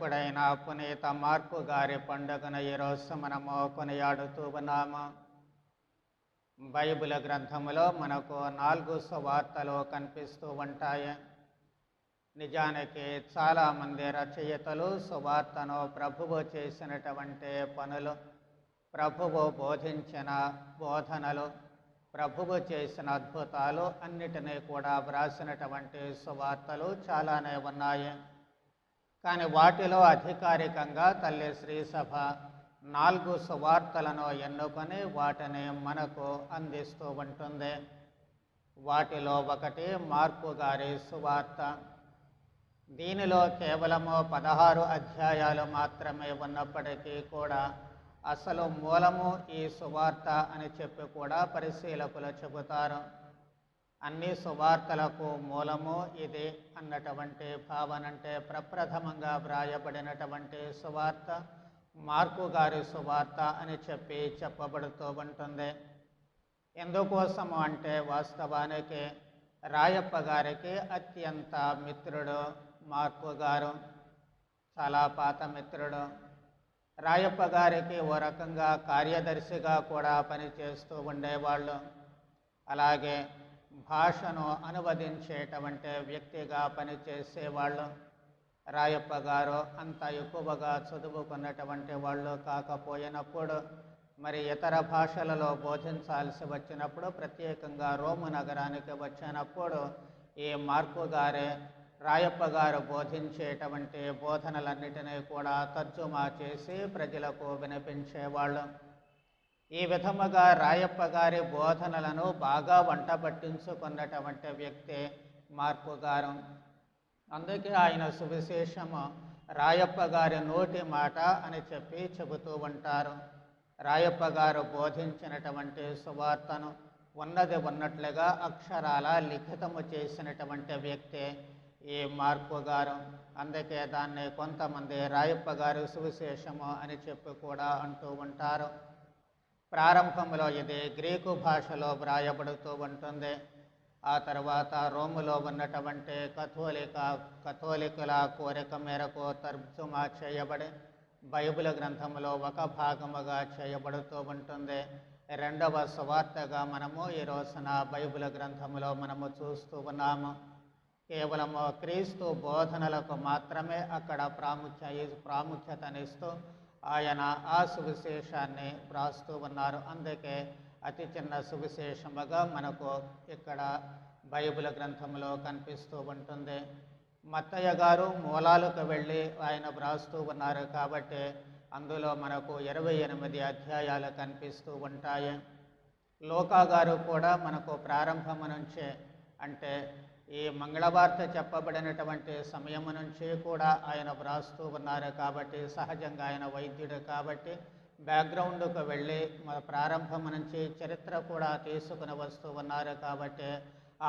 సువిశేషకుడైన పునీత మార్పు గారి పండుగను ఈరోజు మనము కొనియాడుతూ ఉన్నాము. బైబిల్ గ్రంథములో మనకు నాలుగు సువార్తలు కనిపిస్తూ ఉంటాయి. నిజానికి చాలామంది రచయితలు సువార్తను ప్రభువు చేసినటువంటి పనులు ప్రభువు బోధించిన బోధనలు ప్రభువు చేసిన అద్భుతాలు అన్నిటినీ కూడా వ్రాసినటువంటి సువార్తలు చాలానే ఉన్నాయి. కానీ వాటిలో అధికారికంగా తల్లి శ్రీసభ నాలుగు సువార్తలను ఎన్నుకొని వాటిని మనకు అందిస్తూ ఉంటుంది. వాటిలో ఒకటి మార్పు గారి సువార్త. దీనిలో కేవలము పదహారు అధ్యాయాలు మాత్రమే ఉన్నప్పటికీ కూడా అసలు మూలము ఈ సువార్త అని చెప్పి కూడా పరిశీలకులు చెబుతారు. అన్ని సువార్తలకు మూలము ఇది అన్నటువంటి భావనంటే ప్రప్రథమంగా వ్రాయబడినటువంటి సువార్త మార్కు గారి సువార్త అని చెప్పి చెప్పబడుతూ ఉంటుంది. ఎందుకోసము అంటే వాస్తవానికి రాయప్ప గారికి అత్యంత మిత్రుడు మార్కు గారు చాలా పాత మిత్రుడు. రాయప్ప గారికి ఓ రకంగా కార్యదర్శిగా కూడా పనిచేస్తూ ఉండేవాళ్ళు. అలాగే భాషను అనువదించేటువంటి వ్యక్తిగా పనిచేసేవాళ్ళు రాయప్ప గారు అంత ఎక్కువగా చదువుకున్నటువంటి వాళ్ళు కాకపోయినప్పుడు మరి ఇతర భాషలలో బోధించాల్సి వచ్చినప్పుడు ప్రత్యేకంగా రోము నగరానికి వచ్చినప్పుడు ఈ మార్కు గారే రాయప్ప గారు బోధించేటువంటి బోధనలన్నిటినీ కూడా తర్జుమా చేసి ప్రజలకు వినిపించేవాళ్ళు. ఈ విధముగా రాయప్ప గారి బోధనలను బాగా వంట పట్టించుకున్నటువంటి వ్యక్తి మార్పు గారు. అందుకే ఆయన సువిశేషము రాయప్ప గారి నోటి మాట అని చెప్పి చెబుతూ ఉంటారు. రాయప్ప గారు బోధించినటువంటి సువార్తను ఉన్నది ఉన్నట్లుగా అక్షరాల లిఖితము చేసినటువంటి వ్యక్తి ఈ మార్పు గారు. అందుకే దాన్ని కొంతమంది రాయప్ప గారు సువిశేషము అని చెప్పి కూడా అంటూ ఉంటారు. ప్రారంభంలో ఇది గ్రీకు భాషలో వ్రాయబడుతూ ఉంటుంది. ఆ తర్వాత రోములో ఉన్నటువంటి కథోలిక కథోలికుల కోరిక మేరకు తర్జుమా చేయబడి బైబిల్ గ్రంథంలో ఒక భాగముగా చేయబడుతూ ఉంటుంది. రెండవ సువార్తగా మనము ఈ రోజున బైబిల్ గ్రంథంలో మనము చూస్తూ ఉన్నాము. కేవలము క్రీస్తు బోధనలకు మాత్రమే అక్కడ ప్రాముఖ్య ప్రాముఖ్యతనిస్తూ ఆయన ఆ సువిశేషాన్ని వ్రాస్తూ ఉన్నారు. అందుకే అతి చిన్న సువిశేషముగా మనకు ఇక్కడ బైబిల్ గ్రంథంలో కనిపిస్తూ ఉంటుంది. మత్తయ్య గారు మూలాలకు వెళ్ళి ఆయన వ్రాస్తూ ఉన్నారు కాబట్టి అందులో మనకు ఇరవై ఎనిమిది అధ్యాయాలు కనిపిస్తూ ఉంటాయి. లోకా గారు కూడా మనకు ప్రారంభము నుంచే అంటే ఈ మంగళవార్త చెప్పబడినటువంటి సమయం నుంచి కూడా ఆయన వ్రాస్తూ ఉన్నారు కాబట్టి సహజంగా ఆయన వైద్యుడు కాబట్టి బ్యాక్గ్రౌండ్కు వెళ్ళి మన ప్రారంభం నుంచి చరిత్ర కూడా తీసుకుని వస్తూ ఉన్నారు కాబట్టి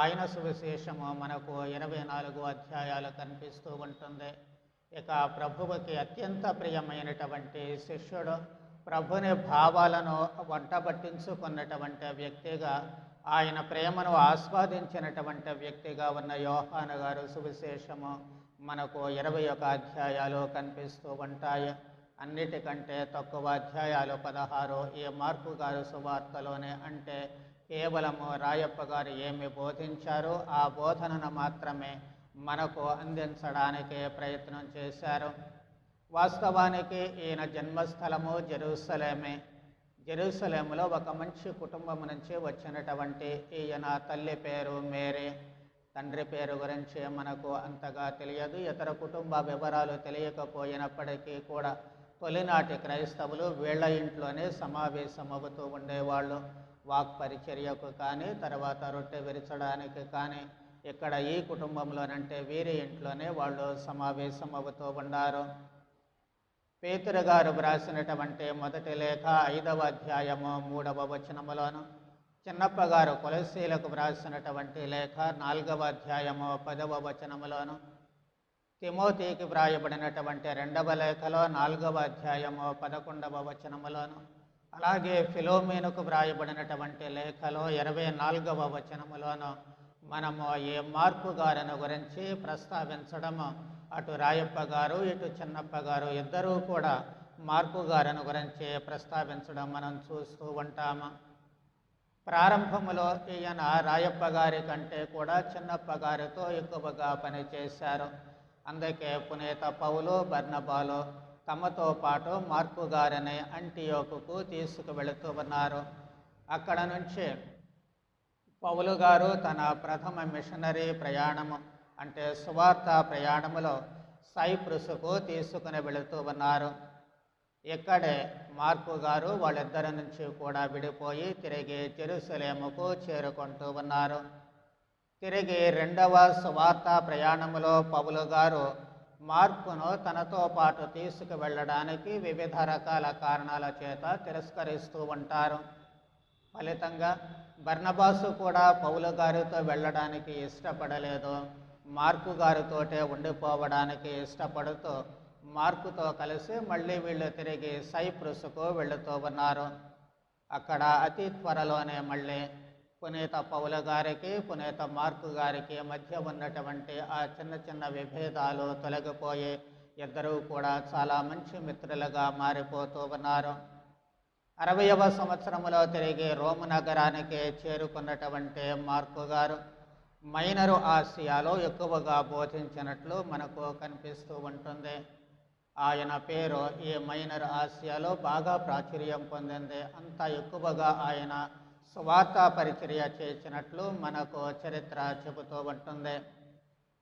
ఆయన సువిశేషము మనకు ఇరవై నాలుగు అధ్యాయాలు కనిపిస్తూ ఉంటుంది. ఇక ప్రభువుకి అత్యంత ప్రియమైనటువంటి శిష్యుడు ప్రభుని భావాలను వంట పట్టించుకున్నటువంటి వ్యక్తిగా ఆయన ప్రేమను ఆస్వాదించినటువంటి వ్యక్తిగా ఉన్న యోహాను గారు సువిశేషము మనకు ఇరవై ఒక అధ్యాయాలు కనిపిస్తూ ఉంటాయి. అన్నిటికంటే తక్కువ అధ్యాయాలు పదహారు. ఈ మార్పు గారు సువార్తలోనే అంటే కేవలము రాయప్ప గారు ఏమి బోధించారో? ఆ బోధనను మాత్రమే మనకు అందించడానికి ప్రయత్నం చేశారు. వాస్తవానికి ఈయన జన్మస్థలము జెరూసలేమే. జెరూసలేములో ఒక మంచి కుటుంబం నుంచి వచ్చినటువంటి ఈయన తల్లి పేరు మేరీ. తండ్రి పేరు గురించి మనకు అంతగా తెలియదు. ఇతర కుటుంబ వివరాలు తెలియకపోయినప్పటికీ కూడా తొలినాటి క్రైస్తవులు వీళ్ళ ఇంట్లోనే సమావేశమవుతూ ఉండేవాళ్ళు. వాక్ పరిచర్యకు కానీ తర్వాత రొట్టె విరచడానికి కానీ ఇక్కడ ఈ కుటుంబంలోనంటే వీరి ఇంట్లోనే వాళ్ళు సమావేశం అవుతూ ఉన్నారు పేతురు గారు వ్రాసినటువంటి మొదటి లేఖ ఐదవ అధ్యాయము మూడవ వచనములోను చిన్నప్ప గారు కొలసీలకు వ్రాసినటువంటి లేఖ నాలుగవ అధ్యాయము పదవ వచనములోను తిమోతికి వ్రాయబడినటువంటి రెండవ లేఖలో నాలుగవ అధ్యాయము పదకొండవ వచనములోను అలాగే ఫిలోమీనుకు వ్రాయబడినటువంటి లేఖలో ఇరవై నాలుగవ వచనములోను మనము ఏ మార్పు గారిని గురించి ప్రస్తావించడము అటు రాయప్ప గారు ఇటు చిన్నప్ప గారు ఇద్దరూ కూడా మార్పు గారిని గురించి ప్రస్తావించడం మనం చూస్తూ ఉంటాము. ప్రారంభంలో ఈయన రాయప్ప గారి కంటే కూడా చిన్నప్ప గారితో ఎక్కువగా పనిచేశారు అందుకే పునేత పౌలు బర్నబాలు తమతో పాటు మార్పు గారిని అంటియోకుకు తీసుకువెళుతూ ఉన్నారు. అక్కడ నుంచి పౌలు గారు తన ప్రథమ మిషనరీ ప్రయాణము అంటే సువార్త ప్రయాణములో సైప్రస్కు తీసుకుని వెళుతూ ఉన్నారు. ఇక్కడే మార్కు గారు వాళ్ళిద్దరి నుంచి కూడా విడిపోయి తిరిగి జెరూసలేముకు చేరుకుంటూ ఉన్నారు. తిరిగి రెండవ సువార్త ప్రయాణములో పౌలు గారు మార్పును తనతో పాటు తీసుకువెళ్ళడానికి వివిధ రకాల కారణాల చేత తిరస్కరిస్తూ ఉంటారు. ఫలితంగా బర్ణబాసు కూడా పౌలు గారితో వెళ్ళడానికి ఇష్టపడలేదు. మార్కు గారితోటే ఉండిపోవడానికి ఇష్టపడుతూ మార్కుతో కలిసి మళ్ళీ వీళ్ళు తిరిగి సైప్రస్కు వెళుతూ ఉన్నారు. అక్కడ అతి త్వరలోనే మళ్ళీ పునీత పౌల గారికి పునీత మార్కు గారికి మధ్య ఉన్నటువంటి ఆ చిన్న చిన్న విభేదాలు తొలగిపోయి ఇద్దరూ కూడా చాలా మంచి మిత్రులుగా మారిపోతూ ఉన్నారు. అరవయవ సంవత్సరంలో తిరిగి రోమ్ నగరానికి చేరుకున్నటువంటి మార్కు గారు మైనరు ఆసియాలో ఎక్కువగా బోధించినట్లు మనకు కనిపిస్తూ ఉంటుంది. ఆయన పేరు ఈ మైనర్ ఆసియాలో బాగా ప్రాచుర్యం పొందింది. అంత ఎక్కువగా ఆయన స్వార్థ పరిచర్య చేసినట్లు మనకు చరిత్ర చెబుతూ ఉంటుంది.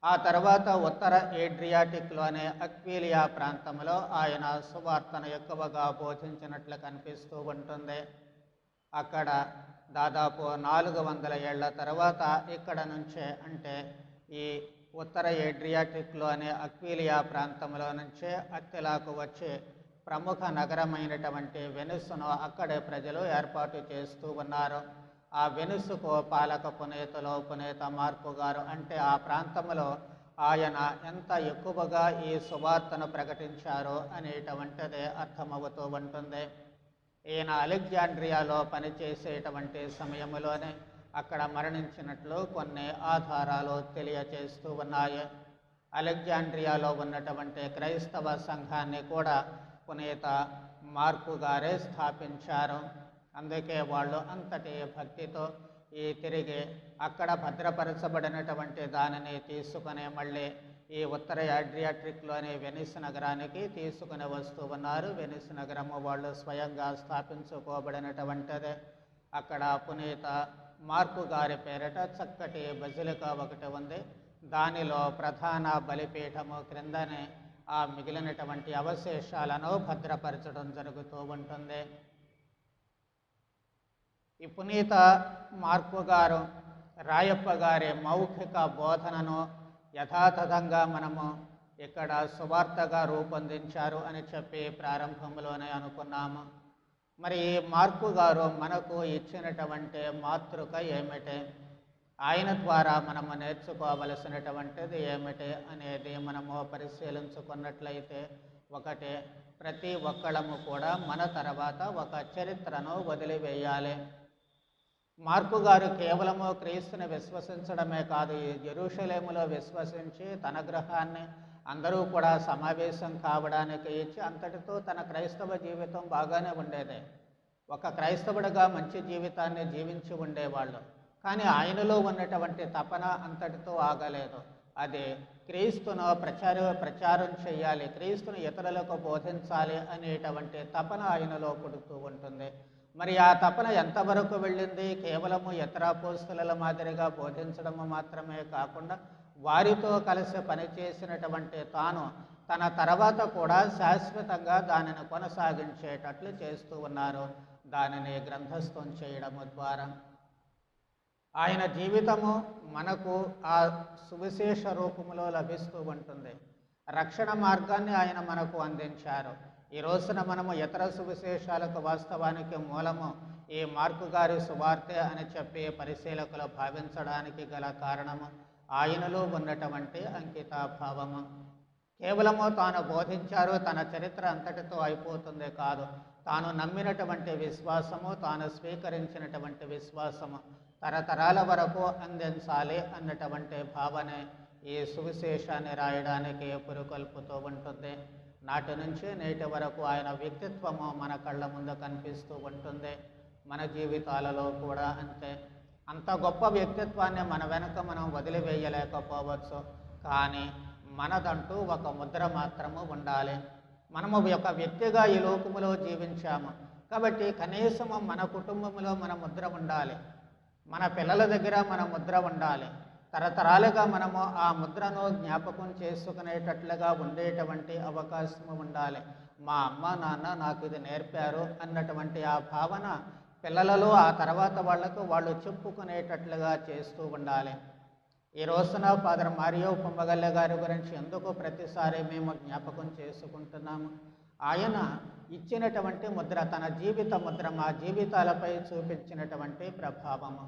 ఆ తర్వాత ఉత్తర ఏడ్రియాటిక్లోని అక్వీలియా ప్రాంతంలో ఆయన సువార్తను ఎక్కువగా బోధించినట్లు కనిపిస్తూ ఉంటుంది. అక్కడ దాదాపు నాలుగు వందల ఏళ్ళ తర్వాత ఇక్కడ నుంచే అంటే ఈ ఉత్తర ఏడ్రియాటిక్లోని అక్వీలియా ప్రాంతంలో నుంచే అత్తిలాకు వచ్చి ప్రముఖ నగరమైనటువంటి వెనుసును అక్కడే ప్రజలు ఏర్పాటు చేస్తూ ఉన్నారు. ఆ వెనుసుకు పాలక పునేతలో పునేత మార్పు గారు అంటే ఆ ప్రాంతంలో ఆయన ఎంత ఎక్కువగా ఈ సువార్తను ప్రకటించారో అనేటువంటిది అర్థమవుతూ ఉంటుంది. ఈయన అలెగ్జాండ్రియాలో పనిచేసేటువంటి సమయంలోనే అక్కడ మరణించినట్లు కొన్ని ఆధారాలు తెలియచేస్తూ ఉన్నాయి. అలెగ్జాండ్రియాలో ఉన్నటువంటి క్రైస్తవ సంఘాన్ని కూడా పునీత మార్కు గారే స్థాపించారు. అందుకే వాళ్ళు అంతటి భక్తితో ఈ తిరిగి అక్కడ భద్రపరచబడినటువంటి దానిని తీసుకుని మళ్ళీ ఈ ఉత్తర యాడ్రియాట్రిక్లోని వెనిస్ నగరానికి తీసుకుని వస్తూ ఉన్నారు. వెనిస్ నగరము వాళ్ళు స్వయంగా స్థాపించుకోబడినటువంటిది. అక్కడ పునీత మార్కు గారి పేరిట చక్కటి బజిలిక ఒకటి ఉంది. దానిలో ప్రధాన బలిపీఠము క్రిందనే ఆ మిగిలినటువంటి అవశేషాలను భద్రపరచడం జరుగుతూ ఉంటుంది. ఈ పునీత మార్కు గారు రాయప్ప గారి మౌఖిక బోధనను యథాతథంగా మనము ఇక్కడ సువార్తగా రూపొందించారు అని చెప్పి ప్రారంభంలోనే అనుకున్నాము. మరి మార్కు గారు మనకు ఇచ్చినటువంటి మాతృక ఏమిటి? ఆయన ద్వారా మనము నేర్చుకోవలసినటువంటిది ఏమిటి అనేది మనము పరిశీలించుకున్నట్లయితే ఒకటి ప్రతి ఒక్కళ్ళము కూడా మన తర్వాత ఒక చరిత్రను వదిలివేయాలి. మార్కు గారు కేవలము క్రీస్తుని విశ్వసించడమే కాదు జెరూషలేములో విశ్వసించి తన గ్రహాన్ని అందరూ కూడా సమావేశం కావడానికి ఇచ్చి అంతటితో తన క్రైస్తవ జీవితం బాగానే ఉండేది. ఒక క్రైస్తవుడిగా మంచి జీవితాన్ని జీవించి ఉండేవాళ్ళు. కానీ ఆయనలో ఉన్నటువంటి తపన అంతటితో ఆగలేదు. అది క్రీస్తును ప్రచార ప్రచారం చేయాలి క్రీస్తును ఇతరులకు బోధించాలి అనేటువంటి తపన ఆయనలో పుడుతూ ఉంటుంది. మరి ఆ తపన ఎంతవరకు వెళ్ళింది? కేవలము ఇతర పోస్తుల మాదిరిగా బోధించడము మాత్రమే కాకుండా వారితో కలిసి పనిచేసినటువంటి తాను తన తర్వాత కూడా శాశ్వతంగా దానిని కొనసాగించేటట్లు చేస్తూ ఉన్నారు. దానిని గ్రంథస్థం చేయడము ద్వారా. ఆయన జీవితము మనకు ఆ సువిశేష రూపంలో లభిస్తూ ఉంటుంది. రక్షణ మార్గాన్ని ఆయన మనకు అందించారు. ఈ రోజున మనము ఇతర సువిశేషాలకు వాస్తవానికి మూలము ఈ మార్కు గారి సువార్తె అని చెప్పి పరిశీలకులు భావించడానికి గల కారణము ఆయనలో ఉన్నటువంటి అంకితాభావము. కేవలము తాను బోధించారు తన చరిత్ర అంతటితో అయిపోతుంది కాదు. తాను నమ్మినటువంటి విశ్వాసము తాను స్వీకరించినటువంటి విశ్వాసము తరతరాల వరకు అందించాలి అన్నటువంటి భావనే ఈ సువిశేషాన్ని రాయడానికి పురుకొల్పుతూ ఉంటుంది. నాటి నుంచి నేటి వరకు ఆయన వ్యక్తిత్వము మన కళ్ళ ముందు కనిపిస్తూ ఉంటుంది. మన జీవితాలలో కూడా అంతే. అంత గొప్ప వ్యక్తిత్వాన్ని మన వెనుక మనం వదిలివేయలేకపోవచ్చు. కానీ మనదంటూ ఒక ముద్ర మాత్రము ఉండాలి. మనము ఒక వ్యక్తిగా ఈ లోకములో జీవించాము. కాబట్టి కనీసము మన కుటుంబంలో మన ముద్ర ఉండాలి. మన పిల్లల దగ్గర మన ముద్ర ఉండాలి. తరతరాలుగా మనము ఆ ముద్రను జ్ఞాపకం చేసుకునేటట్లుగా ఉండేటువంటి అవకాశం ఉండాలి. మా అమ్మ నాన్న నాకు ఇది నేర్పారు అన్నటువంటి ఆ భావన పిల్లలలో ఆ తర్వాత వాళ్ళకు వాళ్ళు చెప్పుకునేటట్లుగా చేస్తూ ఉండాలి. ఈ రోజున ఫాదర్ మారియో పొమ్మగల్ల గారి గురించి ఎందుకు ప్రతిసారి మేము జ్ఞాపకం చేసుకుంటున్నాము? ఆయన ఇచ్చినటువంటి ముద్ర తన జీవిత ముద్ర మా జీవితాలపై చూపించినటువంటి ప్రభావము.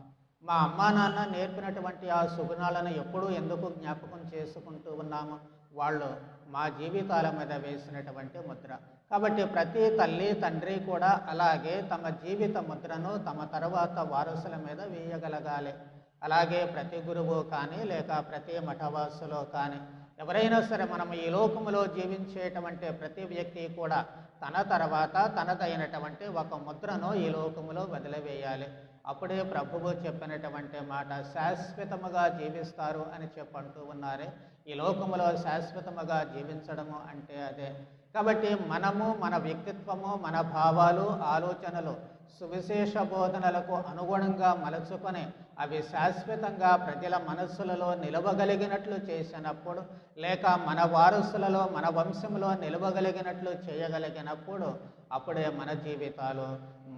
మా అమ్మా నాన్న నేర్పినటువంటి ఆ సుగుణాలను ఎప్పుడూ ఎందుకు జ్ఞాపకం చేసుకుంటూ ఉన్నాము వాళ్ళు మా జీవితాల మీద వేసినటువంటి ముద్ర. కాబట్టి ప్రతి తల్లి తండ్రి కూడా అలాగే తమ జీవిత ముద్రను తమ తర్వాత వారసుల మీద వేయగలగాలి. అలాగే ప్రతి గురువు కానీ లేక ప్రతి మఠవాసులో కానీ ఎవరైనా సరే మనం ఈ లోకములో జీవించేటువంటి ప్రతి వ్యక్తి కూడా తన తర్వాత తనదైనటువంటి ఒక ముద్రను ఈ లోకములో వదిలివేయాలి. అప్పుడే ప్రభువు చెప్పినటువంటి మాట శాశ్వతముగా జీవిస్తారు అని చెప్పంటూ ఉన్నారే. ఈ లోకములో శాశ్వతముగా జీవించడము అంటే అదే. కాబట్టి మనము మన వ్యక్తిత్వము మన భావాలు ఆలోచనలు సువిశేష బోధనలకు అనుగుణంగా మలుచుకొని అవి శాశ్వతంగా ప్రజల మనస్సులలో నిలవగలిగినట్లు చేసినప్పుడు లేక మన వారసులలో మన వంశంలో నిలవగలిగినట్లు చేయగలిగినప్పుడు అప్పుడే మన జీవితాలు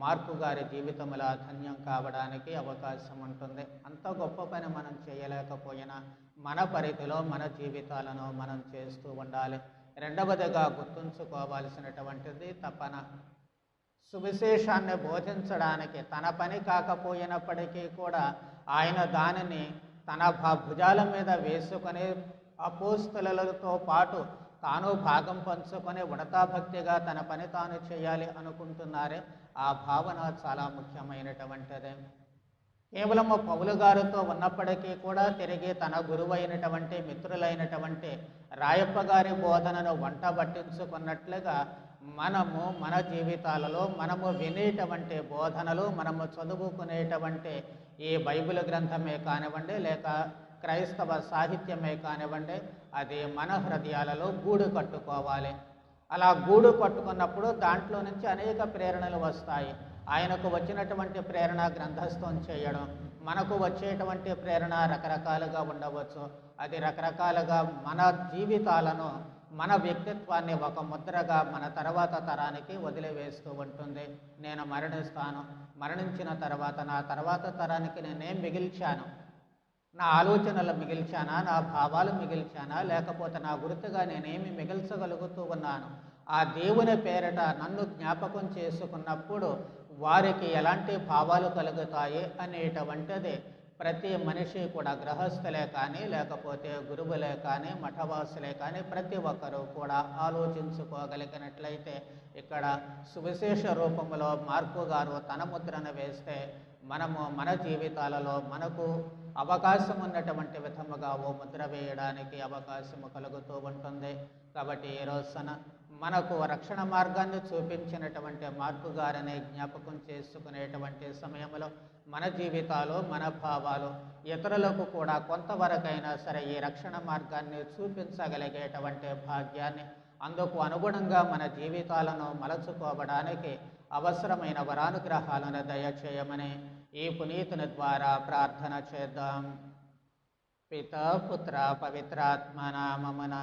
మార్పు గారి జీవితముల ధన్యం కావడానికి అవకాశం ఉంటుంది అంత గొప్ప పని మనం చేయలేకపోయినా మన పరిధిలో మన జీవితాలను మనం చేస్తూ ఉండాలి. రెండవదిగా గుర్తుంచుకోవాల్సినటువంటిది తపన. సువిశేషాన్ని బోధించడానికి తన పని కాకపోయినప్పటికీ కూడా ఆయన దానిని తన భుజాల మీద వేసుకొని అపోస్తులతో పాటు తాను భాగం పంచుకొని భక్తిగా తన పని తాను చేయాలి అనుకుంటున్నారే ఆ భావన చాలా ముఖ్యమైనటువంటిది. కేవలము పౌలు గారితో ఉన్నప్పటికీ కూడా తిరిగి తన గురువైనటువంటి మిత్రులైనటువంటి రాయప్ప గారి బోధనను వంట పట్టించుకున్నట్లుగా మనము మన జీవితాలలో మనము వినేటువంటి బోధనలు మనము చదువుకునేటువంటి ఈ బైబిల్ గ్రంథమే కానివ్వండి లేక క్రైస్తవ సాహిత్యమే కానివ్వండి అది మన హృదయాలలో గూడు కట్టుకోవాలి. అలా గూడు కట్టుకున్నప్పుడు దాంట్లో నుంచి అనేక ప్రేరణలు వస్తాయి. ఆయనకు వచ్చినటువంటి ప్రేరణ గ్రంథస్థం చేయడం మనకు వచ్చేటువంటి ప్రేరణ రకరకాలుగా ఉండవచ్చు. అది రకరకాలుగా మన జీవితాలను మన వ్యక్తిత్వాన్ని ఒక ముద్రగా మన తర్వాత తరానికి వదిలివేస్తూ ఉంటుంది. నేను మరణిస్తాను మరణించిన తర్వాత నా తర్వాత తరానికి నేనేం మిగిల్చాను? నా ఆలోచనలు మిగిల్చానా నా భావాలు మిగిల్చానా లేకపోతే నా గుర్తుగా నేనేమి మిగిల్చగలుగుతూ ఉన్నాను? ఆ దేవుని పేరిట నన్ను జ్ఞాపకం చేసుకున్నప్పుడు వారికి ఎలాంటి భావాలు కలుగుతాయి అనేటువంటిది ప్రతి మనిషి కూడా గృహస్థులే కానీ లేకపోతే గురువులే కానీ మఠవాసులే కానీ ప్రతి ఒక్కరూ కూడా ఆలోచించుకోగలిగినట్లయితే ఇక్కడ సువిశేష రూపంలో మార్కు గారు తన ముద్రను వేస్తే మనము మన జీవితాలలో మనకు అవకాశం ఉన్నటువంటి విధముగా ఓ ముద్ర వేయడానికి అవకాశము కలుగుతూ ఉంటుంది. కాబట్టి ఈ రోజున మనకు రక్షణ మార్గాన్ని చూపించినటువంటి మార్పు గారిని జ్ఞాపకం చేసుకునేటువంటి సమయంలో మన జీవితాలు మన భావాలు ఇతరులకు కూడా కొంతవరకైనా సరే ఈ రక్షణ మార్గాన్ని చూపించగలిగేటువంటి భాగ్యాన్ని అందుకు అనుగుణంగా మన జీవితాలను మలచుకోవడానికి అవసరమైన వరానుగ్రహాలను దయచేయమని ఈ పునీతుని ద్వారా ప్రార్థన చేద్దాం పిత పుత్ర పవిత్రాత్మ నామమున